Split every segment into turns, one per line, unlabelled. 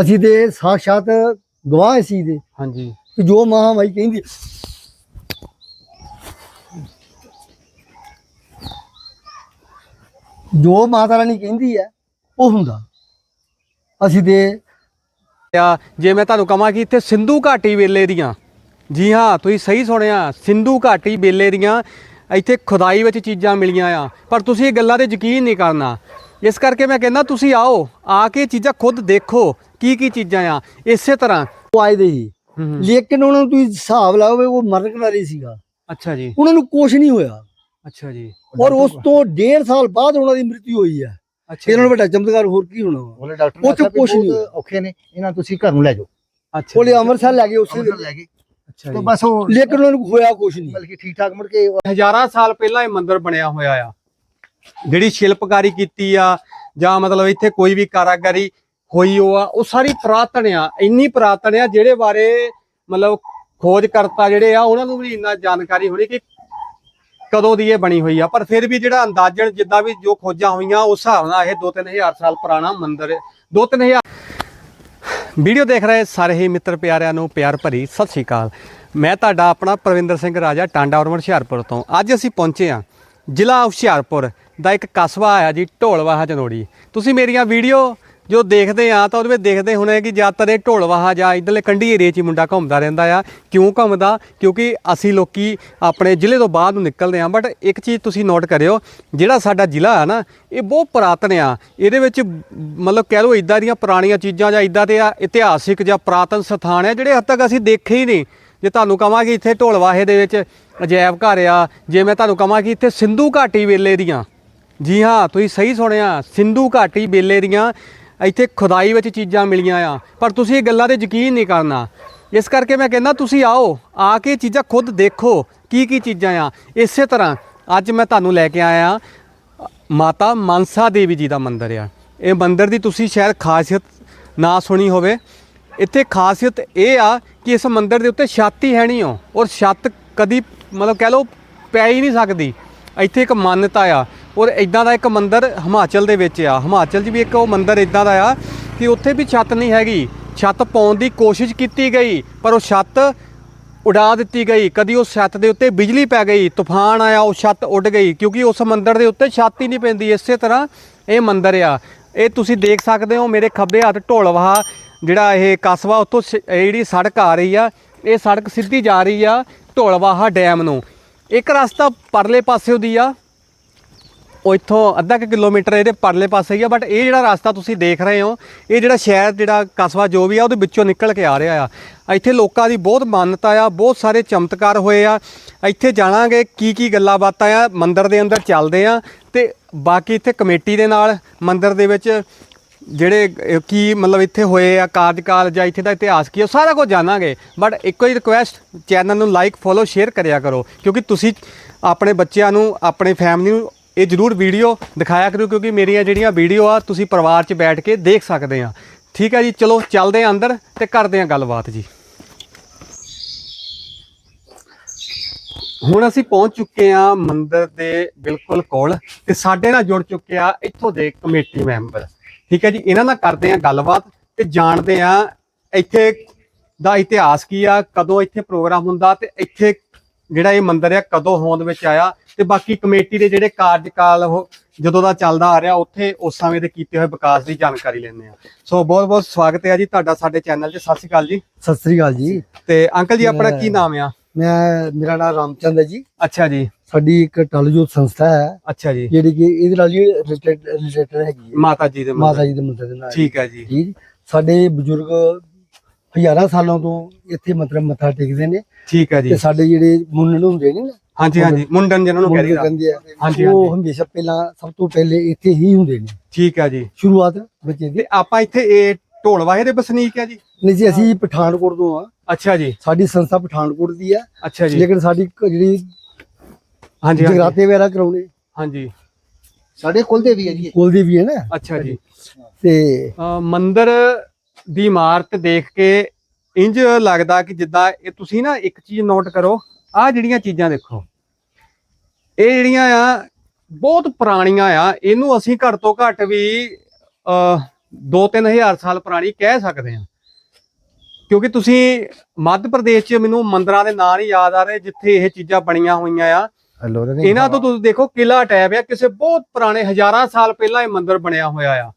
ਅਸੀਂ ਤੇ ਸਾਖਸ਼ਾਤ ਗਵਾਹ ਸੀ ਦੇ
ਹਾਂਜੀ।
ਕਿ ਜੋ ਮਹਾਮਾਈ ਕਹਿੰਦੀ ਜੋ ਮਾਤਾ ਰਾਣੀ ਕਹਿੰਦੀ ਹੈ ਉਹ ਹੁੰਦਾ। ਅਸੀਂ ਤੇ
ਆ ਜੇ ਮੈਂ ਤੁਹਾਨੂੰ ਕਹਾਂ ਕਿ ਇੱਥੇ ਸਿੰਧੂ ਘਾਟੀ ਵੇਲੇ ਦੀਆਂ ਜੀ ਹਾਂ ਤੁਸੀਂ ਸਹੀ ਸੁਣਿਆ ਸਿੰਧੂ ਘਾਟੀ ਵੇਲੇ ਦੀਆਂ ਇੱਥੇ ਖੁਦਾਈ ਵਿੱਚ ਚੀਜ਼ਾਂ ਮਿਲੀਆਂ ਆ। ਪਰ ਤੁਸੀਂ ਇਹ ਗੱਲਾਂ ਤੇ ਯਕੀਨ ਨਹੀਂ ਕਰਨਾ। ਇਸ ਕਰਕੇ ਮੈਂ ਕਹਿੰਦਾ ਤੁਸੀਂ ਆਓ ਆ ਕੇ ਚੀਜ਼ਾਂ ਖੁਦ ਦੇਖੋ ਕੀ ਕੀ ਚੀਜ਼ਾਂ ਆ ਇਸੇ ਤਰ੍ਹਾਂ।
ਉਹ ਆਏ ਦੇ ਸੀ ਲੇਕਿਨ ਉਹਨਾਂ ਨੂੰ ਤੁਸੀਂ ਹਿਸਾਬ ਲਾਓ ਉਹ ਮਰਨ ਕਿਨਾਰੇ ਸੀਗਾ।
ਅੱਛਾ ਜੀ।
ਉਹਨਾਂ ਨੂੰ ਕੁਝ ਨਹੀਂ ਹੋਇਆ।
ਅੱਛਾ ਜੀ।
ਔਰ ਉਸ ਤੋਂ ਡੇਢ ਸਾਲ ਬਾਅਦ ਉਹਨਾਂ ਦੀ ਮ੍ਰਿਤੂ ਹੋਈ ਹੈ।
ਅੱਛਾ
ਇਹਨਾਂ ਨੂੰ ਵੱਡਾ ਚਮਤਕਾਰ ਹੋਰ ਕੀ ਹੋਣਾ?
ਉਹਨੇ ਡਾਕਟਰ ਨੇ
ਨਹੀਂ
ਬਹੁਤ ਔਖੇ ਨੇ ਇਹਨਾਂ ਤੁਸੀਂ ਘਰ ਨੂੰ ਲੈ ਜਾਓ।
ਅੱਛਾ
ਉਹਲੇ ਅੰਮ੍ਰਿਤਸਰ ਲੈ ਗਏ ਉਸੇ
ਅੰਮ੍ਰਿਤਸਰ ਲੈ ਗਏ।
ਅੱਛਾ
ਤੇ
ਜੀ।
ਬਸ ਉਹ
ਲੇਕਿਨ ਉਹਨਾਂ ਨੂੰ ਹੋਇਆ ਕੁਝ ਨਹੀਂ।
ਬਲਕਿ ਠੀਕ ਠਾਕ ਮੁੜ ਕੇ
ਹਜ਼ਾਰਾਂ ਸਾਲ ਪਹਿਲਾਂ ਇਹ ਮੰਦਿਰ ਬਣਿਆ ਹੋਇਆ ਆ। ਜਿਹੜੀ ਸ਼ਿਲਪਕਾਰੀ ਕੀਤੀ ਆ, ਜਾਂ ਮਤਲਬ ਇੱਥੇ ਕੋਈ ਵੀ ਕਾਰਾਗਰੀ ਹੋਈ ਉਹ ਆ, ਉਹ ਸਾਰੀ ਪੁਰਾਤਨ ਆ, ਇੰਨੀ ਪੁਰਾਤਨ ਆ ਜਿਹੜੇ ਬਾਰੇ ਮਤਲਬ ਖੋਜ ਕਰਤਾ ਜਿਹੜੇ ਆ, ਉਹਨਾਂ ਨੂੰ ਵੀ ਇੰਨਾ ਜਾਣਕਾਰੀ ਹੋਣੀ ਕਿ ਕਦੋਂ ਦੀ ਇਹ ਬਣੀ ਹੋਈ ਆ। ਪਰ ਫਿਰ ਵੀ ਜਿਹੜਾ ਅੰਦਾਜ਼ਨ ਜਿੱਦਾਂ ਵੀ ਜੋ ਖੋਜਾਂ ਹੋਈਆਂ, ਉਸ ਹਿਸਾਬ ਨਾਲ ਇਹ 2-3000 ਸਾਲ ਪੁਰਾਣਾ ਮੰਦਿਰ ਹੈ 2-3000 ਵੀਡੀਓ ਦੇਖ ਰਹੇ ਸਾਰੇ ਹੀ ਮਿੱਤਰ ਪਿਆਰਿਆਂ ਨੂੰ, ਪਿਆਰ ਭਰੀ ਸਤਿ ਸ਼੍ਰੀ ਅਕਾਲ। ਮੈਂ ਤੁਹਾਡਾ ਆਪਣਾ ਪ੍ਰਵਿੰਦਰ ਸਿੰਘ ਰਾਜਾ, ਟਾਂਡਾ ਔਰਮਨ ਹੁਸ਼ਿਆਰਪੁਰ ਤੋਂ। ਅੱਜ ਅਸੀਂ ਪਹੁੰਚੇ ਹਾਂ ਜ਼ਿਲ੍ਹਾ ਹੁਸ਼ਿਆਰਪੁਰ। ਦਾ ਇੱਕ ਕਸਬਾ ਆਇਆ ਜੀ, ਢੋਲਵਾਹਾ ਜਨੋੜੀ ਤੁਸੀਂ ਮੇਰੀਆਂ ਵੀਡੀਓ ਜੋ ਦੇਖਦੇ ਆ, ਤਾਂ ਉਹਦੇ ਵਿੱਚ ਦੇਖਦੇ ਹੋਣੇ ਕਿ ਜ਼ਿਆਦਾਤਰ ਇਹ ਢੋਲਵਾਹਾ ਜਾਂ ਇਧਰਲੇ ਕੰਢੀ ਏਰੀਏ 'ਚ ਹੀ ਮੁੰਡਾ ਘੁੰਮਦਾ ਰਹਿੰਦਾ ਆ। ਕਿਉਂ ਘੁੰਮਦਾ? ਕਿਉਂਕਿ ਅਸੀਂ ਲੋਕੀ ਆਪਣੇ ਜ਼ਿਲ੍ਹੇ ਤੋਂ ਬਾਹਰ ਨੂੰ ਨਿਕਲਦੇ ਆ ਬਟ ਇੱਕ ਚੀਜ਼ ਤੁਸੀਂ ਨੋਟ ਕਰਿਓ, ਜਿਹੜਾ ਸਾਡਾ ਜ਼ਿਲ੍ਹਾ ਆ ਨਾ, ਇਹ ਬਹੁਤ ਪੁਰਾਤਨ ਆ। ਇਹਦੇ ਵਿੱਚ ਮਤਲਬ ਕਹਿ ਲਓ ਇਦਾਂ ਦੀਆਂ ਪੁਰਾਣੀਆਂ ਚੀਜ਼ਾਂ ਜਾਂ ਇਦਾਂ ਦੇ ਆ ਇਤਿਹਾਸਿਕ ਜਾਂ ਪੁਰਾਤਨ ਸਥਾਨ ਆ, ਜਿਹੜੇ ਹੱਦ ਤੱਕ ਅਸੀਂ ਦੇਖੇ ਹੀ ਨਹੀਂ। ਜੇ ਤੁਹਾਨੂੰ ਕਹਾਂ ਕਿ ਇੱਥੇ ਢੋਲਵਾਹੇ ਦੇ ਵਿੱਚ ਅਜਾਇਬ ਘਰ ਆ, ਜੇ ਮੈਂ ਤੁਹਾਨੂੰ ਕਹਾਂ ਕਿ ਇੱਥੇ ਸਿੰਧੂ ਘਾਟੀ ਵੇਲੇ ਦੀਆਂ ਜੀ ਹਾਂ, ਤੁਸੀਂ ਸਹੀ ਸੁਣਿਆ। ਸਿੰਧੂ ਘਾਟੀ ਵੇਲੇ ਦੀਆਂ ਇੱਥੇ ਖੁਦਾਈ ਵਿੱਚ ਚੀਜ਼ਾਂ ਮਿਲੀਆਂ ਆ। ਪਰ ਤੁਸੀਂ ਇਹ ਗੱਲਾਂ ਤੇ ਯਕੀਨ ਨਹੀਂ ਕਰਨਾ। ਇਸ ਕਰਕੇ ਮੈਂ ਕਹਿੰਦਾ, ਤੁਸੀਂ ਆਓ, ਆ ਕੇ ਇਹ ਚੀਜ਼ਾਂ ਖੁਦ ਦੇਖੋ, ਕੀ ਕੀ ਚੀਜ਼ਾਂ ਆ। ਇਸੇ ਤਰ੍ਹਾਂ, ਅੱਜ ਮੈਂ ਤੁਹਾਨੂੰ ਲੈ ਕੇ ਆਇਆ, ਮਾਤਾ ਮਨਸਾ ਦੇਵੀ ਜੀ ਦਾ ਮੰਦਿਰ ਆ। ਇਹ ਮੰਦਿਰ ਦੀ ਤੁਸੀਂ ਸ਼ਾਇਦ ਖਾਸੀਅਤ ਨਾ ਸੁਣੀ ਹੋਵੇ। ਇੱਥੇ ਖਾਸੀਅਤ ਇਹ ਆ ਕਿ ਇਸ ਮੰਦਿਰ ਦੇ ਉੱਤੇ ਛੱਤ ਹੀ ਹੈ ਨਹੀਂ ਹੋ ਔਰ ਛੱਤ ਕਦੀ ਮਤਲਬ ਕਹਿ ਲਓ ਪੈ ਹੀ ਨਹੀਂ ਸਕਦੀ। ਇੱਥੇ ਇੱਕ ਮਾਨਤਾ ਆ। ਔਰ ਇਦਾਂ ਦਾ ਇੱਕ ਮੰਦਿਰ ਹਿਮਾਚਲ ਦੇ ਵਿੱਚ ਆ। ਹਿਮਾਚਲ 'ਚ ਵੀ ਇੱਕ ਉਹ ਮੰਦਿਰ ਇਦਾਂ ਦਾ ਆ ਕਿ ਉੱਥੇ ਵੀ ਛੱਤ ਨਹੀਂ ਹੈਗੀ। ਛੱਤ ਪਾਉਣ ਦੀ ਕੋਸ਼ਿਸ਼ ਕੀਤੀ ਗਈ, ਪਰ ਉਹ ਛੱਤ ਉਡਾ ਦਿੱਤੀ ਗਈ। ਕਦੀ ਉਸ ਛੱਤ ਦੇ ਉੱਤੇ ਬਿਜਲੀ ਪੈ ਗਈ, ਤੂਫਾਨ ਆਇਆ, ਉਹ ਛੱਤ ਉੱਡ ਗਈ। ਕਿਉਂਕਿ ਉਸ ਮੰਦਿਰ ਦੇ ਉੱਤੇ ਛੱਤ ਹੀ ਨਹੀਂ ਪੈਂਦੀ, ਇਸੇ ਤਰ੍ਹਾਂ ਇਹ ਮੰਦਿਰ ਆ। ਇਹ ਤੁਸੀਂ ਦੇਖ ਸਕਦੇ ਹੋ ਮੇਰੇ ਖੱਬੇ ਹੱਥ ਢੋਲਵਾਹਾ ਜਿਹੜਾ ਇਹ ਕਸਬਾ ਉੱਥੋਂ ਸ- ਜਿਹੜੀ ਸੜਕ ਆ ਰਹੀ ਆ, ਇਹ ਸੜਕ ਸਿੱਧੀ ਜਾ ਰਹੀ ਆ ਢੋਲਵਾਹਾ ਡੈਮ ਨੂੰ। ਇੱਕ ਰਸਤਾ ਪਰਲੇ ਪਾਸੇ ਦੀ ਆ ਉਹ ਇੱਥੋਂ ਅੱਧਾ ਕੁ ਕਿਲੋਮੀਟਰ ਇਹਦੇ ਪਰਲੇ ਪਾਸੇ ਹੀ ਆ ਬਟ ਇਹ ਜਿਹੜਾ ਰਸਤਾ ਤੁਸੀਂ ਦੇਖ ਰਹੇ ਹੋ ਇਹ ਜਿਹੜਾ ਸ਼ਹਿਰ ਜਿਹੜਾ ਕਸਬਾ ਜੋ ਵੀ ਆ ਉਹਦੇ ਵਿੱਚੋਂ ਨਿਕਲ ਕੇ ਆ ਰਿਹਾ ਆ। ਇੱਥੇ ਲੋਕਾਂ ਦੀ ਬਹੁਤ ਮਾਨਤਾ ਆ ਬਹੁਤ ਸਾਰੇ ਚਮਤਕਾਰ ਹੋਏ ਆ। ਇੱਥੇ ਜਾਣਾਂਗੇ ਕੀ ਕੀ ਗੱਲਾਂ ਬਾਤਾਂ ਆ ਮੰਦਿਰ ਦੇ ਅੰਦਰ ਚੱਲਦੇ ਆ ਤੇ ਬਾਕੀ ਇੱਥੇ ਕਮੇਟੀ ਦੇ ਨਾਲ ਮੰਦਿਰ ਦੇ ਵਿੱਚ ਜਿਹੜੇ ਕੀ ਮਤਲਬ ਇੱਥੇ ਹੋਏ ਆ ਕਾਰਜਕਾਲ ਜਾਂ ਇੱਥੇ ਦਾ ਇਤਿਹਾਸ ਕੀ ਆ, ਉਹ ਸਾਰਾ ਕੁਝ ਜਾਣਾਂਗੇ। ਬਟ ਇੱਕੋ ਹੀ ਰਿਕੁਐਸਟ ਚੈਨਲ ਨੂੰ ਲਾਈਕ ਫੋਲੋ ਸ਼ੇਅਰ ਕਰਿਆ ਕਰੋ। ਕਿਉਂਕਿ ਤੁਸੀਂ ਆਪਣੇ ਬੱਚਿਆਂ ਨੂੰ ਆਪਣੇ ਫੈਮਿਲੀ ਨੂੰ ਇਹ ਜਰੂਰ ਵੀਡੀਓ ਦਿਖਾਇਆ ਕਰੋ ਕਿਉਂਕਿ ਮੇਰੀਆਂ ਜਿਹੜੀਆਂ ਵੀਡੀਓ ਆ, ਤੁਸੀਂ ਪਰਿਵਾਰ 'ਚ ਬੈਠ ਕੇ ਦੇਖ ਸਕਦੇ ਆ। ਠੀਕ ਹੈ ਜੀ, ਚਲੋ ਚੱਲਦੇ ਆ ਅੰਦਰ ਤੇ ਕਰਦੇ ਆ ਗੱਲਬਾਤ ਜੀ। ਹੁਣ ਅਸੀਂ ਪਹੁੰਚ ਚੁੱਕੇ ਆ ਮੰਦਿਰ ਦੇ ਬਿਲਕੁਲ ਕੋਲ ਤੇ ਸਾਡੇ ਨਾਲ ਜੁੜ ਚੁੱਕੇ ਆ ਇੱਥੋਂ ਦੇ ਕਮੇਟੀ ਮੈਂਬਰ। ਠੀਕ ਹੈ ਜੀ, ਇਹਨਾਂ ਨਾਲ ਕਰਦੇ ਆ ਗੱਲਬਾਤ ਤੇ ਜਾਣਦੇ ਆ ਇੱਥੇ ਦਾ ਇਤਿਹਾਸ ਕੀ ਆ, ਕਦੋਂ ਇੱਥੇ ਪ੍ਰੋਗਰਾਮ ਹੁੰਦਾ ਤੇ ਇੱਥੇ ਜਿਹੜਾ ਇਹ ਮੰਦਿਰ ਆ, ਕਦੋਂ ਹੋਂਦ ਵਿੱਚ ਆਇਆ ਤੇ ਬਾਕੀ ਕਮੇਟੀ ਦੇ ਜਿਹੜੇ ਕਾਰਜਕਾਲ ਉਹ ਜਦੋਂ ਦਾ ਚੱਲਦਾ ਆ ਰਿਹਾ ਉੱਥੇ ਉਸ ਸਮੇਂ ਦੇ ਕੀਤੇ ਹੋਏ ਵਿਕਾਸ ਦੀ ਜਾਣਕਾਰੀ ਲੈਂਦੇ ਆ ਸੋ ਬਹੁਤ ਬਹੁਤ ਸਵਾਗਤ ਹੈ ਜੀ ਤੁਹਾਡਾ ਸਾਡੇ ਚੈਨਲ 'ਚ। ਸਤਿ ਸ਼੍ਰੀ ਅਕਾਲ ਜੀ।
ਸਤਿ ਸ੍ਰੀ ਅਕਾਲ ਜੀ।
ਤੇ ਅੰਕਲ ਜੀ ਆਪਣਾ ਕੀ ਨਾਮ ਆ?
ਮੈਂ ਮੇਰਾ ਨਾਮ ਰਾਮਚੰਦ ਹੈ ਜੀ।
ਅੱਛਾ ਜੀ।
ਸਾਡੀ ਇੱਕ ਟਲਜੋਤ ਸੰਸਥਾ ਹੈ।
ਅੱਛਾ ਜੀ।
ਜਿਹੜੀ ਕਿ ਇਹਦੇ ਨਾਲ ਜੀ ਰਿਲੇਟਡ ਹੈਗੀ ਹੈ।
ਮਾਤਾ ਜੀ ਦੇ।
ਮਾਤਾ ਜੀ ਦੇ ਮੰਦਿਰ ਦੇ ਨਾਲ
ਠੀਕ ਹੈ ਜੀ।
ਜੀ। ਸਾਡੇ ਬਜ਼ੁਰਗ ਹਜ਼ਾਰਾਂ ਸਾਲਾਂ ਤੋਂ ਇੱਥੇ ਮਤਲਬ ਮੱਥਾ ਟੇਕਦੇ ਨੇ।
ਠੀਕ ਹੈ
ਤੇ
ਜੀ
ਸਾਡੇ ਜਿਹੜੇ ਮੁੰਨਣ ਹੁੰਦੇ ਨੇ ਨਾ
ਹਾਂਜੀ ਹਾਂਜੀ। ਮੁੰਡਨ ਜਿਹਨਾਂ ਨੂੰ
ਮੁੰਡੇ ਕਹਿੰਦੇ ਆ।
ਹਾਂਜੀ,
ਉਹ
ਹਾਂਜੀ।
ਹਮੇਸ਼ਾ ਪਹਿਲਾਂ ਸਭ ਤੋਂ ਪਹਿਲੇ ਇੱਥੇ ਹੀ ਹੁੰਦੇ ਨੇ।
ਠੀਕ ਹੈ ਜੀ।
ਸ਼ੁਰੂਆਤ ਬੱਚੇ ਦੀ।
ਤੇ ਆਪਾਂ ਇੱਥੇ ਇਹ ਢੋਲਵਾਹੇ ਦੇ ਵਸਨੀਕ ਹੈ ਜੀ?
ਨਹੀਂ ਜੀ ਅਸੀਂ ਪਠਾਨਕੋਟ ਤੋਂ ਆ।
ਅੱਛਾ ਜੀ।
ਸਾਡੀ ਸੰਸਥਾ ਪਠਾਨਕੋਟ ਦੀ ਹੈ
ਅੱਛਾ ਜੀ।
ਲੇਕਿਨ ਸਾਡੀ ਜਿਹੜੀ
ਹਾਂਜੀ ਹਾਂਜੀ।
ਜਗਰਾਤੇ ਵਗੈਰਾ ਕਰਾਉਣੇ।
ਹਾਂਜੀ।
ਸਾਡੇ ਕੁਲ ਦੇ ਵੀ ਹੈ ਜੀ
ਕੋਲ ਦੀ ਵੀ ਹੈ ਨਾ?
ਅੱਛਾ ਜੀ।
ਤੇ
ਅ, ਮੰਦਿਰ ਦੀ ਇਮਾਰਤ ਦੇਖ ਕੇ ਇੰਜ ਲੱਗਦਾ ਕਿ ਜਿੱਦਾਂ ਇਹ ਤੁਸੀਂ ਨਾ ਇੱਕ ਚੀਜ਼ ਨੋਟ ਕਰੋ ਆਹ ਜਿਹੜੀਆਂ ਚੀਜ਼ਾਂ ਦੇਖੋ। ਇਹ ਜਿਹੜੀਆਂ ਆ ਬਹੁਤ ਪੁਰਾਣੀਆਂ ਆ। ਇਹਨੂੰ ਅਸੀਂ ਘੱਟ ਤੋਂ ਘੱਟ ਵੀ ਅ 2-3000 ਸਾਲ ਪੁਰਾਣੀ ਕਹਿ ਸਕਦੇ ਆ ਕਿਉਂਕਿ ਤੁਸੀਂ ਮੱਧ ਪ੍ਰਦੇਸ਼ 'ਚ ਮੈਨੂੰ ਮੰਦਰਾਂ ਦੇ ਨਾਂ ਨਹੀਂ ਯਾਦ ਆ ਰਹੇ ਜਿੱਥੇ ਇਹ ਚੀਜ਼ਾਂ ਬਣੀਆਂ ਹੋਈਆਂ ਆ। ਇਹਨਾਂ ਤੋਂ ਤੁਸੀਂ ਦੇਖੋ ਕਿਲਾ ਅਟੈਬ ਆ। ਕਿਸੇ ਬਹੁਤ ਪੁਰਾਣੇ ਹਜ਼ਾਰਾਂ ਸਾਲ ਪਹਿਲਾਂ ਇਹ ਮੰਦਿਰ ਬਣਿਆ ਹੋਇਆ ਆ।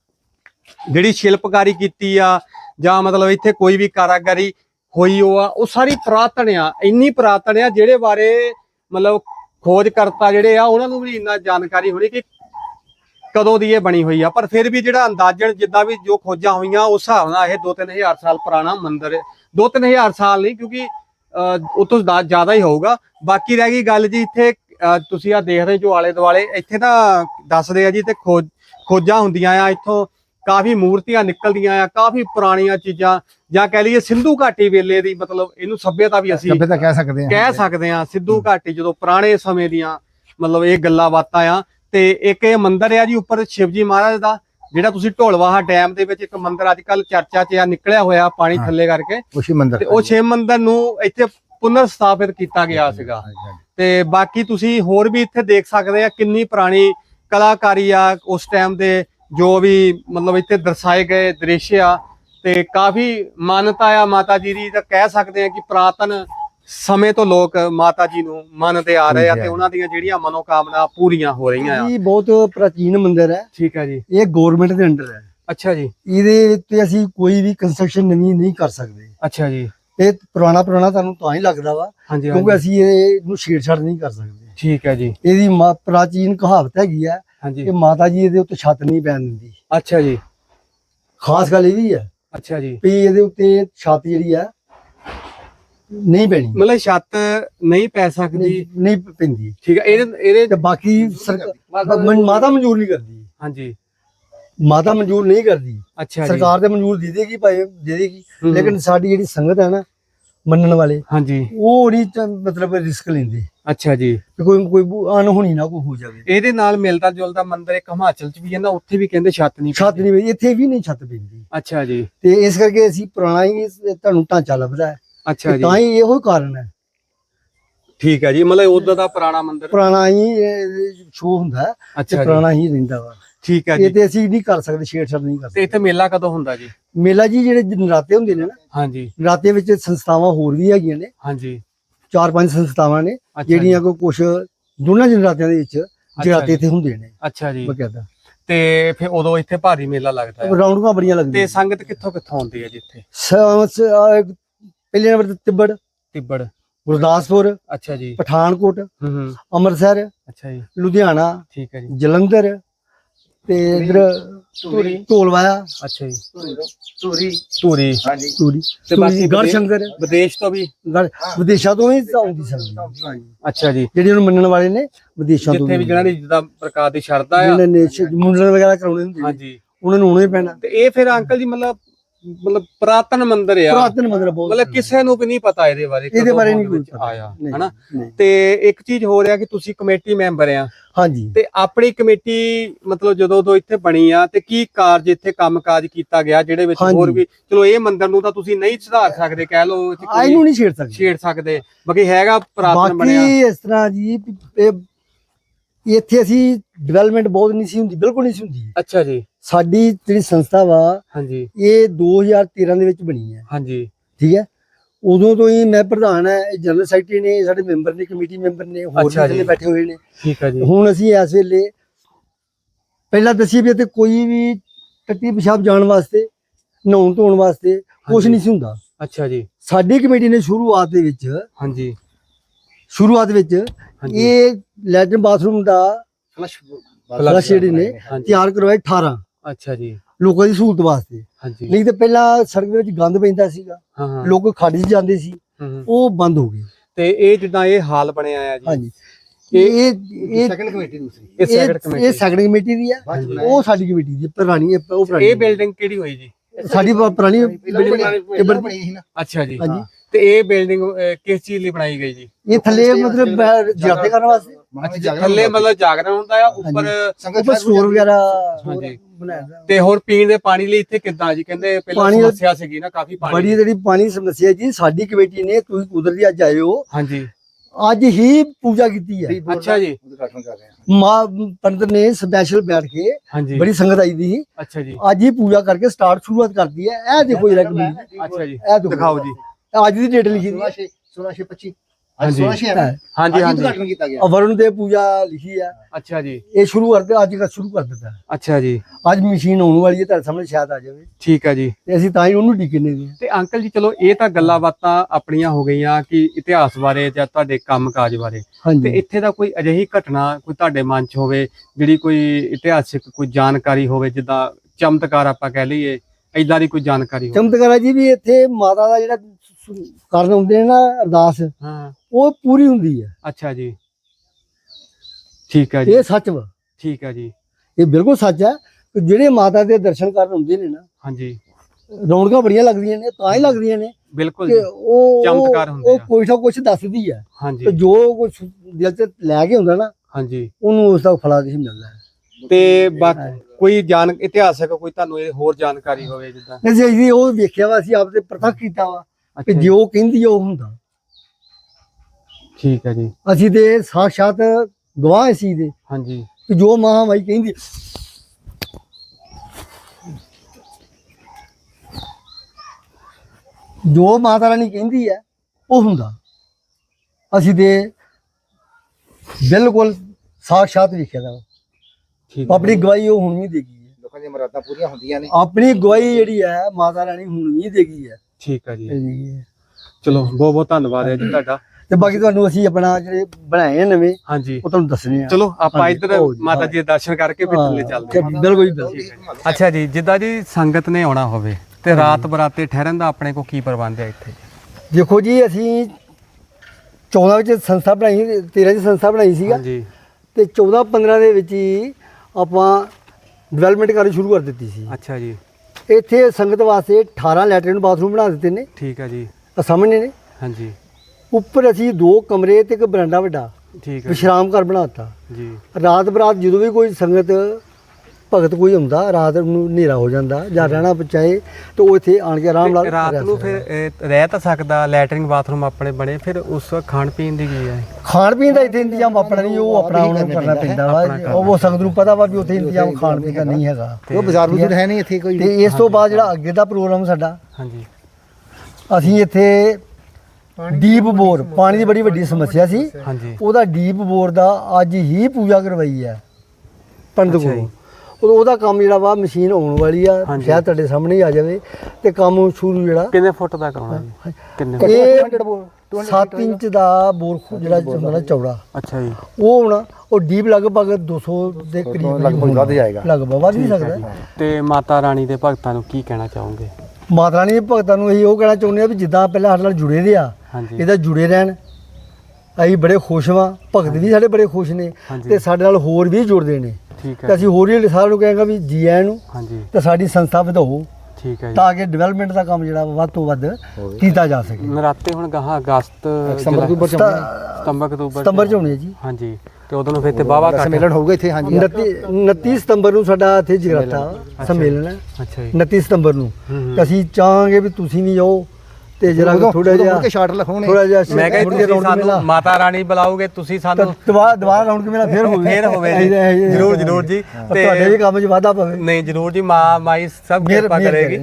ਜਿਹੜੀ ਸ਼ਿਲਪਕਾਰੀ ਕੀਤੀ ਆ ਜਾਂ ਮਤਲਬ ਇੱਥੇ ਕੋਈ ਵੀ ਕਾਰਾਗਰੀ ਹੋਈ ਉਹ ਆ ਉਹ ਸਾਰੀ ਪੁਰਾਤਨ ਆ ਇੰਨੀ ਪੁਰਾਤਨ ਆ ਜਿਹੜੇ ਬਾਰੇ ਮਤਲਬ ਖੋਜ ਜਿਹੜੇ ਆ ਉਹਨਾਂ ਨੂੰ ਵੀ ਇੰਨਾ ਜਾਣਕਾਰੀ ਹੋਣੀ ਕਿ ਕਦੋਂ ਦੀ ਇਹ ਬਣੀ ਹੋਈ ਆ। ਪਰ ਫਿਰ ਵੀ ਜਿਹੜਾ ਅੰਦਾਜ਼ਨ ਜਿੱਦਾਂ ਵੀ ਜੋ ਖੋਜਾਂ ਹੋਈਆਂ ਉਸ ਹਿਸਾਬ ਨਾਲ ਇਹ 2-3000 ਸਾਲ ਪੁਰਾਣਾ ਮੰਦਿਰ ਹੈ 2-3000 ਸਾਲ ਨਹੀਂ ਕਿਉਂਕਿ ਅਹ, ਉਹ ਤੋਂ ਜ਼ਿਆਦਾ ਹੀ ਹੋਊਗਾ। ਬਾਕੀ ਰਹਿ ਗਈ ਗੱਲ ਜੀ ਇੱਥੇ ਤੁਸੀਂ ਆ ਦੇਖ ਰਹੇ ਜੋ ਆਲੇ ਦੁਆਲੇ ਇੱਥੇ ਤਾਂ ਦੱਸਦੇ ਆ ਜੀ ਤੇ ਖੋਜ ਖੋਜਾਂ ਹੁੰਦੀਆਂ ਆ ਇੱਥੋਂ ਕਾਫੀ ਮੂਰਤੀਆਂ ਨਿਕਲਦੀਆਂ ਆ ਕਾਫੀ ਪੁਰਾਣੀਆਂ ਚੀਜ਼ਾਂ ਜਾਂ ਕਹਿ ਲਈਏ ਸਿੰਧੂ ਘਾਟੀ ਵੇਲੇ ਦੀ ਮਤਲਬ ਇਹਨੂੰ ਸਭਿਅਤਾ ਵੀ ਅਸੀਂ
ਸਭਿਅਤਾ ਕਹਿ ਸਕਦੇ ਹਾਂ।
ਕਹਿ ਸਕਦੇ ਆ ਸਿੱਧੂ ਘਾਟੀ ਜਦੋਂ ਪੁਰਾਣੇ ਸਮੇਂ ਦੀਆਂ ਮਤਲਬ ਇਹ ਗੱਲਾਂ ਬਾਤਾਂ ਆ ਤੇ ਇੱਕ ਇਹ ਮੰਦਿਰ ਆ ਜੀ ਉੱਪਰ ਸ਼ਿਵਜੀ ਮਹਾਰਾਜ ਦਾ ਜਿਹੜਾ ਤੁਸੀਂ ਢੋਲਵਾਹਾ ਡੈਮ ਦੇ ਵਿੱਚ ਇੱਕ ਮੰਦਿਰ ਅੱਜ ਕੱਲ ਚਰਚਾ 'ਚ ਆ ਨਿਕਲਿਆ ਹੋਇਆ ਪਾਣੀ
ਹਾਂ।
ਥੱਲੇ ਕਰਕੇ।
ਉਸ਼ੀ ਮੰਦਰ
ਤੇ ਉਹ ਸ਼ਿਵ ਮੰਦਿਰ ਨੂੰ ਇੱਥੇ ਪੁਨਰ ਸਥਾਪਿਤ ਕੀਤਾ ਗਿਆ ਸੀਗਾ। ਤੇ ਬਾਕੀ ਤੁਸੀਂ ਹੋਰ ਵੀ ਇੱਥੇ ਦੇਖ ਸਕਦੇ ਆ ਕਿੰਨੀ ਪੁਰਾਣੀ ਕਲਾਕਾਰੀ ਆ ਉਸ ਟਾਈਮ ਦੇ ਜੋ ਵੀ ਮਤਲਬ ਇੱਥੇ ਦਰਸਾਏ ਗਏ ਦ੍ਰਿਸ਼ ਆ ਤੇ ਕਾਫੀ ਮਾਨਤਾ ਆ ਮਾਤਾ ਜੀ ਦੀ ਤਾਂ ਕਹਿ ਸਕਦੇ ਆ ਕਿ ਪੁਰਾਤਨ ਸਮੇਂ ਤੋਂ ਲੋਕ ਮਾਤਾ ਜੀ ਨੂੰ ਮੰਨਦੇ ਆ ਰਹੇ ਆ ਤੇ ਉਹਨਾਂ ਦੀਆਂ ਜਿਹੜੀਆਂ ਮਨੋਕਾਮਨਾ ਪੂਰੀਆਂ ਹੋ ਰਹੀਆਂ ਆ।
ਇਹ ਬਹੁਤ ਪ੍ਰਾਚੀਨ ਮੰਦਿਰ ਹੈ।
ਠੀਕ ਆ ਜੀ।
ਇਹ ਗਵਰਨਮੈਂਟ ਦੇ ਅੰਡਰ ਹੈ।
ਅੱਛਾ ਜੀ।
ਇਹਦੇ ਉੱਤੇ ਅਸੀਂ ਕੋਈ ਵੀ ਕੰਸਟਰਕਸ਼ਨ ਨਵੀਂ ਨਹੀਂ ਕਰ ਸਕਦੇ।
ਅੱਛਾ ਜੀ।
ਇਹ ਪੁਰਾਣਾ ਪੁਰਾਣਾ ਤੁਹਾਨੂੰ ਤਾਂ ਹੀ ਲੱਗਦਾ ਵਾ ਕਿਉਂਕਿ ਅਸੀਂ ਇਹਨੂੰ ਛੇੜਛਾੜ ਨਹੀਂ ਕਰ ਸਕਦੇ।
ਠੀਕ ਹੈ ਜੀ।
ਇਹਦੀ ਪ੍ਰਾਚੀਨ ਕਹਾਵਤ ਹੈਗੀ ਹੈ
ਹਾਂਜੀ।
ਕਿ ਮਾਤਾ ਜੀ ਇਹਦੇ ਉੱਤੇ ਛੱਤ ਨਹੀਂ ਪੈਣ ਦਿੰਦੀ।
ਅੱਛਾ ਜੀ।
ਖਾਸ ਗੱਲ ਇਹ ਵੀ ਹੈ
ਅੱਛਾ ਜੀ।
ਵੀ ਇਹਦੇ ਉੱਤੇ ਛੱਤ ਜਿਹੜੀ ਹੈ ਨਹੀਂ ਪੈਣੀ।
ਮਤਲਬ ਛੱਤ ਨਹੀਂ ਪੈ ਸਕਦੀ।
ਨਹੀਂ ਪੈਂਦੀ।
ਠੀਕ ਹੈ ਇਹਦੇ ਇਹਦੇ
ਤੇ ਬਾਕੀ ਸਰਕਾਰ ਮਾਤਾ ਮਨਜ਼ੂਰ ਨਹੀਂ ਕਰਦੀ।
ਹਾਂਜੀ।
ਮਾਤਾ ਮਨਜ਼ੂਰ ਨਹੀਂ ਕਰਦੀ।
ਅੱਛਾ ਜੀ।
ਸਰਕਾਰ ਤੇ ਮਨਜ਼ੂਰ ਦੇ ਦੇਗੀ ਭਾਈ ਦੇ ਦੇਗੀ। ਲੇਕਿਨ ਸਾਡੀ ਜਿਹੜੀ ਸੰਗਤ ਹੈ ਨਾ ਮੰਨਣ ਵਾਲੇ
ਹਾਂਜੀ।
ਉਹ ਨਹੀਂ ਮਤਲਬ ਰਿਸਕ ਲੈਂਦੇ।
ਅੱਛਾ ਜੀ।
ਕਿ ਕੋਈ ਕੋਈ ਅਨਹੋਣੀ ਨਾ ਕੋਈ ਹੋ ਜਾਵੇ।
ਇਹਦੇ ਨਾਲ ਮਿਲਦਾ ਜੁਲਦਾ ਮੰਦਿਰ ਇੱਕ ਹਿਮਾਚਲ ਚ ਵੀ ਹੈ ਨਾ ਉੱਥੇ ਵੀ ਕਹਿੰਦੇ ਛੱਤ ਨਹੀਂ
ਛੱਤ ਨਹੀਂ ਇੱਥੇ ਵੀ ਨਹੀਂ ਛੱਤ ਪੈਂਦੀ।
ਅੱਛਾ ਜੀ।
ਤੇ ਇਸ ਕਰਕੇ ਅਸੀਂ ਪੁਰਾਣਾ ਹੀ ਤੁਹਾਨੂੰ ਢਾਂਚਾ ਲੱਭਦਾ ਹੈ।
ਅੱਛਾ ਜੀ।
ਤਾਂ ਹੀ ਇਹੋ ਕਾਰਨ ਹੈ।
ਠੀਕ ਹੈ ਜੀ ਮਤਲਬ ਉਦੋਂ ਦਾ ਪੁਰਾਣਾ ਮੰਦਿਰ।
ਪੁਰਾਣਾ ਹੀ ਸ਼ੋ ਹੁੰਦਾ ਤੇ ਪੁਰਾਣਾ ਹੀ ਰਹਿੰਦਾ ਵਾ।
ਠੀਕ ਹੈ
ਇਹ
ਜੀ।
ਤੇ ਅਸੀਂ ਨਹੀਂ ਕਰ ਸਕਦੇ ਛੇੜਛਾੜ ਨਹੀਂ ਕਰ ਸਕਦੇ
ਇੱਥੇ ਮੇਲਾ ਕਦੋਂ ਹੁੰਦਾ ਜੀ?
ਮੇਲਾ ਜੀ ਜਿਹੜੇ ਨਰਾਤੇ ਹੁੰਦੇ ਨੇ ਨਾ
ਹਾਂਜੀ।
ਨਰਾਤੇ ਵਿੱਚ ਸੰਸਥਾਵਾਂ ਹੋਰ ਵੀ ਹੈਗੀਆਂ ਨੇ।
ਹਾਂਜੀ।
ਚਾਰ ਪੰਜ ਸੰਸਥਾਵਾਂ ਨੇ ਜਿਹੜੀਆਂ ਕੋ ਕੁਝ ਦੋਨਾਂ ਜਨਰਾਤਿਆਂ ਦੇ ਵਿੱਚ ਜਰਾਤੇ
ਜੀ।
ਇੱਥੇ ਹੁੰਦੇ ਨੇ
ਅੱਛਾ ਜੀ।
ਬਕਾਇਦਾ
ਤੇ ਫਿਰ ਉਦੋਂ ਇੱਥੇ ਭਾਰੀ ਮੇਲਾ ਲੱਗਦਾ ਹੈ।
ਰੌਣਕਾਂ ਬੜੀਆਂ
ਤੇ
ਲੱਗਦੀਆਂ
ਸੰਗਤ ਕਿੱਥੋਂ ਕਿੱਥੋਂ ਆਉਂਦੀ ਹੈ ਜੀ ਇੱਥੇ?
ਸ- ਸ- ਆਹ ਪਹਿਲੇ ਨੰਬਰ ਤੇ ਤਿੱਬੜ
ਤਿੱਬੜ।
ਗੁਰਦਾਸਪੁਰ
ਅੱਛਾ ਜੀ।
ਪਠਾਨਕੋਟ
ਹੂੰ।
ਅੰਮ੍ਰਿਤਸਰ
ਅੱਛਾ ਜੀ।
ਲੁਧਿਆਣਾ
ਠੀਕ ਹੈ ਜੀ।
ਜਲੰਧਰ ਤੇ ਇਧਰ
ਧੂਰੀ।
ਢੋਲਵਾਇਆ
ਅੱਛਾ ਜੀ।
ਧੂਰੀ।
ਧੂਰੀ।
ਹਾਂਜੀ।
ਟੂਰੀ
ਤੇ ਬਾਕੀ
ਗੜਸ਼ੰਕਰ
ਵਿਦੇਸ਼ ਤੋਂ ਵੀ।
ਵਿਦੇਸ਼ਾਂ ਤੋਂ ਵੀ ਆਉਂਦੀ ਸੰਗਤ
ਅੱਛਾ ਜੀ।
ਜਿਹੜੇ ਉਹਨੂੰ ਮੰਨਣ ਵਾਲੇ ਨੇ ਵਿਦੇਸ਼ਾਂ ਤੋਂ
ਜਿੱਥੇ ਵੀ ਜਿਹਨਾਂ ਦੀ ਜਿੱਦਾਂ ਪ੍ਰਕਾਰ ਦੀ ਸ਼ਰਧਾ ਆ।
ਮੁੰਡਨ ਵਗੈਰਾ ਕਰਾਉਣੇ ਹੁੰਦੇ
ਹਾਂਜੀ।
ਉਹਨਾਂ ਨੂੰ ਆਉਣਾ ਹੀ ਪੈਣਾ।
ਤੇ ਇਹ ਫਿਰ ਅੰਕਲ ਜੀ ਮਤਲਬ ਮਤਲਬ ਪੁਰਾਤਨ ਮੰਦਿਰ ਆ।
ਪੁਰਾਤਨ ਮੰਦਰ ਬਹੁਤ
ਮਤਲਬ ਕਿਸੇ ਨੂੰ ਵੀ ਨਹੀਂ ਪਤਾ ਇਹਦੇ ਬਾਰੇ
ਇਹਦੇ ਬਾਰੇ ਨਹੀਂ ਕੋਈ।
ਆਇਆ ਹਨਾ। ਤੇ ਇੱਕ ਚੀਜ਼ ਹੋ ਰਿਹਾ ਕਿ ਤੁਸੀਂ ਕਮੇਟੀ ਮੈਂਬਰ ਆ।
ਹਾਂਜੀ।
ਤੇ ਆਪਣੀ ਕਮੇਟੀ ਮਤਲਬ ਜਦੋਂ ਤੋਂ ਇੱਥੇ ਬਣੀ ਆ ਤੇ ਕੀ ਕਾਰਜ ਇੱਥੇ ਕੰਮਕਾਜ ਕੀਤਾ ਗਿਆ ਜਿਹੜੇ ਵਿੱਚ। ਹੋਰ ਵੀ ਚਲੋ ਇਹ ਮੰਦਿਰ ਨੂੰ ਤਾਂ ਤੁਸੀਂ ਨਹੀਂ ਸੁਧਾਰ ਸਕਦੇ ਕਹਿ ਲਓ
ਇਹਨੂੰ ਨਹੀਂ ਛੇੜ ਸਕਦੇ।
ਛੇੜ ਸਕਦੇ ਬਾਕੀ ਹੈਗਾ ਪੁਰਾਤਨ
ਬਾਕੀ
ਬਣਿਆ
ਇਸ ਤਰ੍ਹਾਂ ਜੀ ਇਹ- ਇੱਥੇ ਅਸੀਂ ਡਿਵੈਲਪਮੈਂਟ ਬਹੁਤ ਨਹੀਂ ਸੀ ਹੁੰਦੀ ਬਿਲਕੁਲ ਨਹੀਂ ਸੀ ਹੁੰਦੀ।
ਅੱਛਾ ਜੀ।
ਸਾਡੀ ਜਿਹੜੀ ਸੰਸਥਾ ਵਾ
ਹਾਂਜੀ।
ਇਹ 2013 ਦੇ ਵਿੱਚ ਬਣੀ ਹੈ।
ਹਾਂਜੀ।
ਠੀਕ ਹੈ? ਉਦੋਂ ਤੋਂ ਹੀ ਮੈਂ ਪ੍ਰਧਾਨ ਹੈ ਜਨਰਲ ਸੈਕਟਰੀ ਨੇ ਸਾਡੇ ਮੈਂਬਰ ਨੇ ਕਮੇਟੀ ਮੈਂਬਰ ਨੇ ਹੋਰ
ਅੱਛਾ
ਵੀ
ਜੀ।
ਥੱਲੇ ਬੈਠੇ ਹੋਏ ਨੇ।
ਠੀਕ ਹੈ ਜੀ।
ਹੁਣ ਅਸੀਂ ਇਸ ਵੇਲੇ ਪਹਿਲਾਂ ਦੱਸੀ ਵੀ ਇੱਥੇ ਕੋਈ ਵੀ ਟੱਟੀ ਪਿਸ਼ਾਬ ਜਾਣ ਵਾਸਤੇ ਨਹਾਉਣ ਧੋਣ ਵਾਸਤੇ ਕੁਝ। ਨਹੀਂ ਸੀ ਹੁੰਦਾ।
ਅੱਛਾ ਜੀ।
ਸਾਡੀ ਕਮੇਟੀ ਨੇ ਸ਼ੁਰੂਆਤ ਦੇ ਵਿੱਚ
ਹਾਂਜੀ।
ਸ਼ੁਰੂਆਤ ਵਿੱਚ ਇਹ ਲੈਟਰਨ ਬਾਥਰੂਮ ਦਾ
ਫਲਸ਼
ਫਲਸ਼ ਜਿਹੜੇ ਨੇ ਤਿਆਰ ਕਰਵਾਏ 18
ਅੱਛਾ ਜੀ।
ਲੋਕਾਂ ਦੀ ਸਹੂਲਤ ਵਾਸਤੇ।
ਹਾਂਜੀ।
ਨਹੀਂ ਤੇ ਪਹਿਲਾਂ ਸੜਕ ਦੇ ਵਿੱਚ ਗੰਦ ਪੈਂਦਾ ਸੀਗਾ। ਲੋਕ 'ਚ ਜਾਂਦੇ ਸੀ। ਉਹ ਬੰਦ ਹੋ ਗਏ।
ਤੇ ਇਹ ਜਿੱਦਾਂ ਇਹ ਹਾਲ ਬਣਿਆ ਆ ਜੀ।
ਹਾਂਜੀ। ਇਹ ਇਹ
ਸੈਕੰਡ ਕਮੇਟੀ ਦੂਸਰੀ।
ਇਹ ਸੈਕਟਰ
ਇਹ
ਕਮੇਟੀ
ਸੈਕਟਰੀ ਕਮੇਟੀ ਦੀ
ਚ
ਉਹ ਸਾਡੀ ਕਮੇਟੀ ਦੀ ਪੁਰਾਣੀ ਉਹ ਪੁਰਾਣੀ
ਇਹ। ਬਿਲਡਿੰਗ ਕਿਹੜੀ ਹੋਈ ਜੀ?
ਸਾਡੀ ਪੁਰਾਣੀ।
ਪਹਿਲਾਂ ਬਣੀ ਸੀ ਨਾ।
ਅੱਛਾ ਜੀ।
ਹਾਂਜੀ।
ਤੇ ਇਹ ਬਿਲਡਿੰਗ ਕਿਸ ਚੀਜ਼ ਲਈ ਬਣਾਈ ਗਈ ਜੀ?
ਇਹ ਥੱਲੇ ਮਤਲਬ ਜਿਆਦੇ ਕਰਨ ਵਾਸਤੇ?
ਥੱਲੇ ਮਤਲਬ ਜਾਗਰਣ ਹੁੰਦਾ ਆ ਉੱਪਰ
ਸੰਗਤ
ਉੱਪਰ ਸਟੋਰ ਵਗੈਰਾ
ਹਾਂਜੀ। ਤੇ ਹੋਰ ਪੀਣ ਦੇ ਪਾਣੀ ਲਈ ਇੱਥੇ ਕਿੱਦਾਂ ਜੀ? ਕਹਿੰਦੇ ਪਹਿਲਾਂ ਸਮੱਸਿਆ ਸੀਗੀ ਨਾ ਕਾਫੀ ਪਾਣੀ
ਬੜੀ ਜਿਹੜੀ ਪਾਣੀ ਸਮੱਸਿਆ ਜੀ ਸਾਡੀ ਕਮੇਟੀ ਨੇ ਤੁਸੀਂ ਕੁਦਰਤੀ ਅੱਜ ਆਏ ਹੋ।
ਹਾਂਜੀ।
ਅੱਜ ਹੀ ਪੂਜਾ ਕੀਤੀ ਹੈ।
ਅੱਛਾ ਜੀ।
ਉਦਘਾਟਨ ਕਰ ਰਹੇ ਹਾਂ।
ਮਾਂ ਪੰਡਤ ਨੇ ਸਪੈਸ਼ਲ ਬੈਠ ਕੇ
ਹਾਂਜੀ।
ਬੜੀ ਸੰਗਤ ਆਈ ਦੀ। ਸੀ
ਅੱਛਾ ਜੀ।
ਅੱਜ ਹੀ ਪੂਜਾ ਕਰਕੇ ਸਟਾਰਟ ਸ਼ੁਰੂਆਤ ਕਰਦੀ ਹੈ। ਇਹ ਦੇਖੋ ਜਰਾ
ਅੱਛਾ ਜੀ।
ਇਹ ਦੇਖੋ।
ਦਿਖਾਓ ਜੀ।
ਅੱਜ ਦੀ ਡੇਟ ਲਿਖੀ ਦੀ ਹੈ।
16 16 25
ਹਾਂਜੀ।
ਅੱਜ 16 ਹੈ
ਹੈ।
ਹਾਂਜੀ ਹਾਂਜੀ।
ਉਦਘਾਟਨ ਕੀਤਾ ਗਿਆ।
ਵਰੁਣ ਦੇ ਪੂਜਾ ਲਿਖੀ ਹੈ।
ਅੱਛਾ ਜੀ।
ਇਹ ਸ਼ੁਰੂ ਕਰਦੇ ਅੱਜ ਦਾ ਸ਼ੁਰੂ ਕਰ ਦਿੱਤਾ।
ਅੱਛਾ ਜੀ।
ਅੱਜ ਮਸ਼ੀਨ ਆਉਣ ਵਾਲੀ ਹੈ ਤੁਹਾਡੇ ਸਾਹਮਣੇ ਸ਼ਾਇਦ ਆ ਜਾਵੇ।
ਠੀਕ ਹੈ ਜੀ।
ਤੇ ਅਸੀਂ ਤਾਂ ਹੀ ਉਹਨੂੰ ਡਿੱਗਨੇ ਦੀ
ਤੇ ਅੰਕਲ ਜੀ ਚਲੋ ਇਹ ਤਾਂ ਗੱਲਾਂ ਬਾਤਾਂ ਆਪਣੀਆਂ ਹੋ ਗਈਆਂ ਕਿ ਇਤਿਹਾਸ ਬਾਰੇ ਜਾਂ ਤੁਹਾਡੇ ਕੰਮਕਾਜ ਬਾਰੇ। ਤੇ ਇੱਥੇ ਦਾ ਕੋਈ ਅਜਿਹੀ ਘਟਨਾ ਕੋਈ ਤੁਹਾਡੇ ਮਨ 'ਚ ਹੋਵੇ ਜਿਹੜੀ ਕੋਈ ਇਤਿਹਾਸਿਕ ਕੋਈ ਜਾਣਕਾਰੀ ਹੋਵੇ ਜਿੱਦਾਂ ਚਮਤਕਾਰ ਆਪਾਂ ਕਹਿ ਲਈਏ ਏਦਾਂ ਦੀ ਕੋਈ ਜਾਣਕਾਰੀ ਹੋਵੇ?
ਚਮਤਕਾਰਾ ਜੀ ਵੀ ਇੱਥੇ ਮਾਤਾ ਦਾ ਜਿਹੜਾ ਕਰਨ ਹੁੰਦੇ ਨੇ ਨਾ ਅਰਦਾਸ
ਹਾਂ।
ਉਹ ਪੂਰੀ ਹੁੰਦੀ ਹੈ
ਅੱਛਾ ਜੀ। ਠੀਕ ਹੈ ਜੀ।
ਇਹ ਸੱਚ ਵਾ।
ਠੀਕ ਹੈ ਜੀ।
ਇਹ ਬਿਲਕੁਲ ਸੱਚ ਹੈ ਕਿ ਜਿਹੜੇ ਮਾਤਾ ਦੇ ਦਰਸ਼ਨ ਕਰਨ ਹੁੰਦੇ ਨੇ ਨਾ
ਹਾਂਜੀ।
ਰੌਣਕਾਂ ਬੜੀਆਂ ਲੱਗਦੀਆਂ ਨੇ ਤਾਂ ਹੀ ਲੱਗਦੀਆਂ ਨੇ
ਬਿਲਕੁਲ ਜੀ।
ਉਹ
ਚਮਤਕਾਰ ਹੁੰਦੇ
ਉਹ। ਕੁਛ ਨਾ ਕੁਛ ਦੱਸਦੀ ਹੈ ਤੇ ਜੋ ਕੁਛ ਦਿਲ ਤੇ ਲੈ ਕੇ ਹੁੰਦਾ ਨਾ
ਹਾਂਜੀ।
ਉਹਨੂੰ ਉਸ ਦਾ ਫਲਾ ਨਹੀਂ ਮਿਲਦਾ।
ਤੇ ਕੋਈ ਜਾਣ ਇਤਿਹਾਸਕ ਕੋਈ ਤੁਹਾਨੂੰ ਇਹ ਹੋਰ ਜਾਣਕਾਰੀ ਹੋਵੇ ਜਿੱਦਾਂ।
ਅਸੀਂ ਉਹ ਵੇਖਿਆ ਵਾ ਅਸੀਂ ਆਪਦੇ ਪ੍ਰਤੱਖ ਕੀਤਾ ਵਾ ਕਿ
ਅੱਛਾ ਜੀ,
ਜੋ ਕਹਿੰਦੀ ਆ ਉਹ ਹੁੰਦਾ।
ਠੀਕ ਹੈ ਜੀ।
ਅਸੀਂ ਤੇ ਸਾਖਸ਼ਾਤ ਗਵਾਹ ਸੀ ਦੇ।
ਹਾਂਜੀ।
ਕਿ ਜੋ ਮਹਾਮਾਈ ਕਹਿੰਦੀ ਜੋ ਮਾਤਾ ਰਾਣੀ ਕਹਿੰਦੀ ਹੈ ਉਹ ਹੁੰਦਾ। ਅਸੀਂ ਤੇ ਬਿਲਕੁਲ ਸਾਖਸ਼ਾਤ ਵੇਖਿਆ ਦਾ
ਠੀਕ ਹੈ
ਆਪਣੀ ਗਵਾਹੀ ਉਹ ਹੁਣ ਵੀ ਦੇਗੀ ਹੈ।
ਲੋਕਾਂ ਦੀਆਂ ਮਰਾਦਾਂ ਪੂਰੀਆਂ ਹੁੰਦੀਆਂ ਨੇ।
ਆਪਣੀ ਗਵਾਹੀ ਜਿਹੜੀ ਹੈ ਮਾਤਾ ਰਾਣੀ ਹੁਣ ਵੀ ਦੇਗੀ ਹੈ।
ਠੀਕ ਹੈ ਜੀ।
ਹੈ।
ਚਲੋ ਬਹੁਤ ਬਹੁਤ ਧੰਨਵਾਦ ਹੈ ਜੀ ਤੁਹਾਡਾ।
ਤੇ ਬਾਕੀ ਤੁਹਾਨੂੰ ਅਸੀਂ ਆਪਣਾ ਜਿਹੜੇ ਬਣਾਏ ਆ ਨਵੇਂ
ਹਾਂਜੀ।
ਉਹ ਤੁਹਾਨੂੰ ਦੱਸਣੇ ਆ।
ਚਲੋ ਆਪਾਂ
ਹਾਂਜੀ,
ਇੱਧਰ
ਜੀ,
ਮਾਤਾ ਜੀ ਦੇ ਦਰਸ਼ਨ ਕਰਕੇ ਫਿਰ ਥੱਲੇ ਚੱਲਦੇ ਹਾਂ।
ਹਾਂ, ਬਿਲਕੁਲ ਜੀ, ਬਿਲਕੁਲ।
ਅੱਛਾ ਜੀ ਜਿੱਦਾਂ ਜੀ ਸੰਗਤ ਨੇ ਆਉਣਾ ਹੋਵੇ ਤੇ ਰਾਤ ਬਰਾਤੇ ਠਹਿਰਨ ਦਾ ਆਪਣੇ ਕੋ ਕੀ ਪ੍ਰਬੰਧ ਹੈ ਇੱਥੇ?
ਦੇਖੋ ਜੀ ਅਸੀਂ 14 ਵਿੱਚ ਸੰਸਥਾ ਬਣਾਈ 13 ਚ ਸੰਸਥਾ ਬਣਾਈ ਸੀਗਾ।
ਹਾਂਜੀ।
ਤੇ 14 15 ਦੇ ਵਿੱਚ ਹੀ ਆਪਾਂ ਡਿਵੈਲਪਮੈਂਟ ਕਰਨੀ ਸ਼ੁਰੂ ਕਰ ਦਿੱਤੀ ਸੀ।
ਅੱਛਾ ਜੀ।
ਇੱਥੇ ਸੰਗਤ ਵਾਸਤੇ 18 ਲੈਟਰਿਨ ਬਾਥਰੂਮ ਬਣਾ ਦਿੱਤੇ ਨੇ।
ਠੀਕ ਹੈ ਜੀ।
ਆਹ ਸਾਹਮਣੇ ਨੇ।
ਹਾਂਜੀ।
ਉੱਪਰ ਅਸੀਂ ਦੋ ਕਮਰੇ ਤੇ ਇੱਕ ਬਰਾਂਡਾ ਵੱਡਾ।
ਠੀਕ ਹੈ।
ਵਿਸ਼ਰਾਮ ਘਰ ਬਣਾਤਾ
ਜੀ।
ਰਾਤ ਬਰਾਤ ਜਦੋਂ ਵੀ ਕੋਈ ਸੰਗਤ ਭਗਤ ਕੋਈ ਹੁੰਦਾ ਰਾਤ ਨੂੰ ਹਨੇਰਾ ਹੋ ਜਾਂਦਾ ਜਾਂ ਰਹਿਣਾ ਬਚਾਏ ਤੇ ਉਹ ਇੱਥੇ ਆਣ ਕੇ ਆਰਾਮ ਨਾਲ
ਰਾਤ
ਰਹਿ
ਨੂੰ। ਫਿਰ ਇਹ ਰਹਿ ਤਾਂ ਸਕਦਾ ਲੈਟਰਿੰਗ ਬਾਥਰੂਮ ਆਪਣੇ ਬਣੇ ਫਿਰ ਉਸ ਵਕਤ ਖਾਣ ਪੀਣ ਦੀ ਕੀ ਹੈ?
ਖਾਣ ਪੀਣ ਦਾ ਇੱਥੇ ਇੰਤਜ਼ਾਮ ਆਪਣਾ ਨਹੀਂ ਉਹ ਆਪਣਾ ਉਹਨੂੰ ਕਰਨਾ ਪੈਂਦਾ ਵਾ। ਉਹ ਸੰਗਤ ਨੂੰ ਪਤਾ ਵਾ ਵੀ ਉੱਥੇ ਇੰਤਜ਼ਾਮ ਖਾਣ ਪੀਣ ਦਾ ਨਹੀਂ ਹੈਗਾ।
ਉਹ ਬਾਜ਼ਾਰ ਬਜ਼ੂਰ ਹੈ ਨਹੀਂ ਇੱਥੇ ਕੋਈ।
ਤੇ ਇਸ ਤੋਂ ਬਾਅਦ ਜਿਹੜਾ ਅੱਗੇ ਦਾ ਪ੍ਰੋਗਰਾਮ ਸਾਡਾ
ਹਾਂਜੀ।
ਅਸੀਂ ਇੱਥੇ ਡੀਪ ਬੋਰ ਪਾਣੀ ਦੀ ਬੜੀ ਵੱਡੀ ਸਮੱਸਿਆ ਸੀ।
ਹਾਂਜੀ।
ਉਹਦਾ ਡੀਪ ਬੋਰ ਦਾ ਅੱਜ ਹੀ ਪੂਜਾ ਕਰਵਾਈ ਹੈ। ਪੰਡਤ
ਅੱਛਾ
ਕੋਲੋਂ। ਉਹ- ਉਹਦਾ ਕੰਮ ਜਿਹੜਾ ਵਾ ਮਸ਼ੀਨ ਆਉਣ ਵਾਲੀ ਆ। ਸ਼ਾਇਦ ਤੁਹਾਡੇ ਸਾਹਮਣੇ ਹੀ ਆ ਜਾਵੇ ਤੇ ਕੰਮ ਸ਼ੁਰੂ ਜਿਹੜਾ
ਕਿੰਨੇ ਫੁੱਟ ਦਾ ਕਰਾਉਣਾ ਜੀ? ਕਿੰਨੇ
ਇਹ 7 ਇੰਚ ਦਾ ਬੋਰ ਜਿਹੜਾ ਹੁੰਦਾ ਚੌੜਾ।
ਅੱਛਾ ਜੀ।
ਉਹ ਹੁਣ ਉਹ ਡੀਪ ਲਗਭਗ 200 ਦੇ ਕਰੀਬ
ਲਗਭਗ ਵੱਧ ਜਾਏਗਾ।
ਲਗਭਗ ਵੱਧ ਨਹੀਂ ਸਕਦਾ।
ਤੇ ਮਾਤਾ ਰਾਣੀ ਦੇ ਭਗਤਾਂ ਨੂੰ ਕੀ ਕਹਿਣਾ ਚਾਹੋਗੇ?
ਮਾਤਾ ਰਾਣੀ ਦੇ ਭਗਤਾਂ ਨੂੰ ਅਸੀਂ ਉਹ ਕਹਿਣਾ ਚਾਹੁੰਦੇ ਆ ਵੀ ਜਿੱਦਾਂ ਪਹਿਲਾਂ ਸਾਡੇ ਨਾਲ ਜੁੜੇ ਦੇ ਆ ਇਹਦਾ ਜੁੜੇ ਰਹਿਣ। ਅਸੀਂ ਬੜੇ ਖੁਸ਼ ਵਾਂ ਭਗਤ ਵੀ ਸਾਡੇ ਬੜੇ ਖੁਸ਼ ਨੇ। ਤੇ ਸਾਡੇ ਨਾਲ ਹੋਰ ਵੀ ਜੁੜਦੇ ਨੇ।
ਠੀਕ
ਤੇ
ਹੈ
ਅਸੀਂ ਹੋਰ ਵੀ ਸਾਰਿਆਂ ਨੂੰ ਕਹਾਂਗਾ ਵੀ ਜੀ ਆਇਆਂ ਨੂੰ
ਹਾਂਜੀ।
ਤੇ ਸਾਡੀ ਸੰਸਥਾ ਵਧਾਓ
ਠੀਕ ਹੈ ਜੀ।
ਤਾਂ ਕਿ ਡਿਵੈਲਪਮੈਂਟ ਦਾ ਕੰਮ ਜਿਹੜਾ ਵੱਧ ਤੋਂ ਵੱਧ ਕੀਤਾ ਜਾ ਸਕੇ।
ਨਰਾਤੇ ਹੁਣ ਗਾਹਾਂ ਅਗਸਤ
ਸਤੰਬਰ ਅਕਤੂਬਰ ਚ
ਸਤਾ-
ਸਤੰਬਰ ਅਕਤੂਬਰ
ਸਤੰਬਰ ਚ ਹੋਣੀ ਹੈ ਜੀ।
ਹਾਂਜੀ। ਤੇ ਉਦੋਂ ਨੂੰ ਫਿਰ ਤੇ ਬਾਵਾ ਕੱਟ
ਸੰਮੇਲਨ ਹੋਊਗਾ ਇੱਥੇ ਹਾਂਜੀ।
29 29 ਸਤੰਬਰ ਨੂੰ ਸਾਡਾ ਇੱਥੇ ਜਗਰਾਤਾ ਸੰਮੇਲਨ। ਹੈ।
ਅੱਛਾ ਜੀ।
29 ਸਤੰਬਰ ਨੂੰ। ਤੇ ਅਸੀਂ ਚਾਹਾਂਗੇ ਵੀ ਤੁਸੀਂ ਵੀ ਆਓ। ਤੇ ਜਰਾ ਥੋੜਾ ਜਿਹਾ
ਮੁੜ ਕੇ ਸ਼ਾਟ ਲਿਖਾਉਣੇ।
ਥੋੜਾ ਜਿਹਾ
ਮੈਂ ਕਿਹਾ ਜੀ
ਮੁੜ ਕੇ
ਤੁਸੀਂ
ਰੌਣਕ।
ਸਾਨੂੰ ਮਾਤਾ ਰਾਣੀ ਬੁਲਾਓਗੇ ਤੁਸੀਂ ਸਾਨੂੰ
ਦੁਬਾਰਾ ਦੁਬਾਰਾ ਰਾਉਂਡ ਕੇ ਮੇਲਾ ਫੇਰ ਹੋਵੇ।
ਫੇਰ ਹੋਵੇ ਜੀ। ਜ਼ਰੂਰ, ਜ਼ਰੂਰ ਜੀ।
ਤੇ ਤੁਹਾਡੇ ਵੀ ਕੰਮ 'ਚ ਵਾਧਾ ਪਵੇ।
ਨਹੀਂ ਜਰੂਰ ਜੀ ਮਾਂ ਮਾਈ ਸਭ ਕਿਰਪਾ ਕਰੇਗੀ।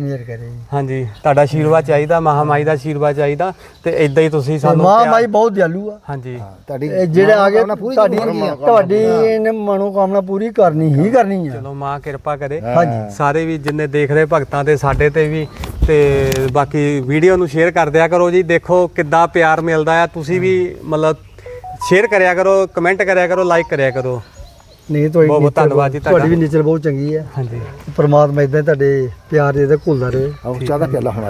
ਹਾਂਜੀ ਤੁਹਾਡਾ ਆਸ਼ੀਰਵਾਦ ਚਾਹੀਦਾ ਮਹਾਮਾਈ ਦਾ ਆਸ਼ੀਰਵਾਦ ਚਾਹੀਦਾ ਤੇ ਇਦਾਂ ਹੀ ਤੁਸੀਂ ਸਾਨੂੰ
ਮਾਂ ਮਾਈ ਬਹੁਤ ਦਿਆਲੂ ਆ।
ਹਾਂਜੀ।
ਤੁਹਾਡੀ
ਜਿਹੜੇ ਆ ਗਏ ਤੁਹਾਡੀ। ਤੁਹਾਡੀ ਇਹਨੇ ਮਨੋਕਾਮਨਾ ਪੂਰੀ ਕਰਨੀ ਹੀ ਕਰਨੀ ਆ।
ਚਲੋ ਮਾਂ ਕਿਰਪਾ ਕਰੇ।
ਹਾਂਜੀ।
ਸਾਰੇ ਵੀ ਜਿੰਨੇ ਦੇਖ ਰਹੇ ਭਗਤਾਂ ਤੇ ਸਾਡੇ ਤੇ ਵੀ ਤੇ ਬਾਕੀ ਵੀਡੀਓ ਨੂੰ ਸ਼ੇਅਰ ਕਰ ਦਿਆ ਕਰੋ ਜੀ। ਦੇਖੋ ਕਿੱਦਾਂ ਪਿਆਰ ਮਿਲਦਾ ਆ। ਤੁਸੀਂ ਵੀ ਮਤਲਬ ਸ਼ੇਅਰ ਕਰਿਆ ਕਰੋ ਕਮੈਂਟ ਕਰਿਆ ਕਰੋ ਲਾਈਕ ਕਰਿਆ ਕਰੋ।
ਨਹੀਂ ਤੁਹਾਡੀ
ਬਹੁਤ- ਬਹੁਤ ਧੰਨਵਾਦ ਜੀ
ਤੁਹਾਡੀ ਵੀ। ਨੇਚਰ ਬਹੁਤ ਚੰਗੀ ਹੈ
ਹਾਂਜੀ।
ਪਰਮਾਤਮਾ ਇਦਾਂ ਤੁਹਾਡੇ ਪਿਆਰ ਦੇ ਤੇ ਘੁਲਦਾ ਰਹੇ।
ਆਓ ਚਾਹ ਦਾ ਪਿਆਲਾ ਹੋਣਾ